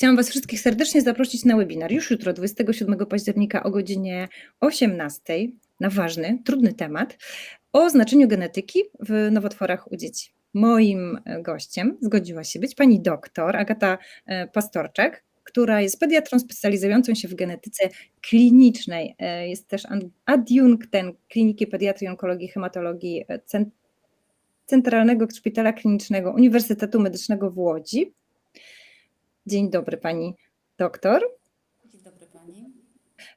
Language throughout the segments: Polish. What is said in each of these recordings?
Chciałam Was wszystkich serdecznie zaprosić na webinar już jutro, 27 października o godzinie 18 na ważny, trudny temat o znaczeniu genetyki w nowotworach u dzieci. Moim e, gościem zgodziła się być pani doktor Agata e, Pastorczak, która jest pediatrą specjalizującą się w genetyce klinicznej. E, Jest też adiunktem Kliniki Pediatrii Onkologii i Hematologii Cent- Centralnego Szpitala Klinicznego Uniwersytetu Medycznego w Łodzi. Dzień dobry pani doktor. Dzień dobry Pani.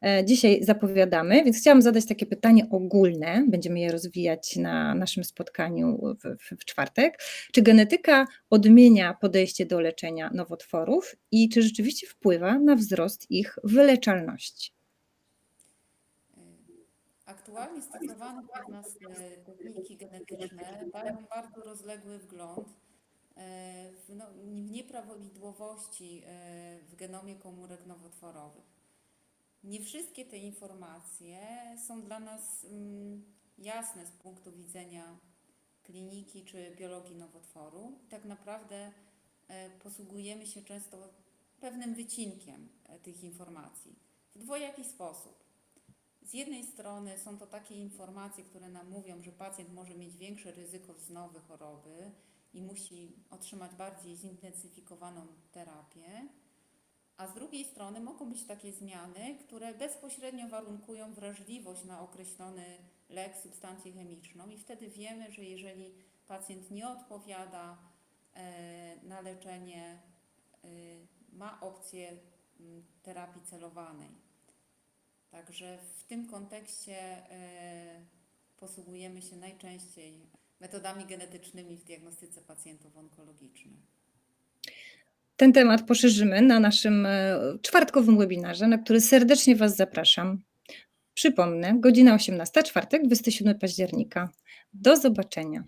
E, Dzisiaj zapowiadamy, więc chciałam zadać takie pytanie ogólne. Będziemy je rozwijać na naszym spotkaniu w, w, czwartek. Czy genetyka odmienia podejście do leczenia nowotworów i czy rzeczywiście wpływa na wzrost ich wyleczalności? Aktualnie stosowane przez nas e, techniki genetyczne dają bardzo rozległy wgląd e, w, no, w nieprawidłowości e, w genomie komórek nowotworowych. Nie wszystkie te informacje są dla nas mm, jasne z punktu widzenia kliniki czy biologii nowotworu. Tak naprawdę e, posługujemy się często pewnym wycinkiem e, tych informacji w dwojaki sposób. Z jednej strony są to takie informacje, które nam mówią, że pacjent może mieć większe ryzyko wznowy choroby i musi otrzymać bardziej zintensyfikowaną terapię, a z drugiej strony mogą być takie zmiany, które bezpośrednio warunkują wrażliwość na określony lek, substancję chemiczną i wtedy wiemy, że jeżeli pacjent nie odpowiada e, na leczenie, e, ma opcję mm, terapii celowanej. Także w tym kontekście e, posługujemy się najczęściej metodami genetycznymi w diagnostyce pacjentów onkologicznych. Ten temat poszerzymy na naszym e, czwartkowym webinarze, na który serdecznie Was zapraszam. Przypomnę, godzina 18, czwartek, 27 października. Do zobaczenia.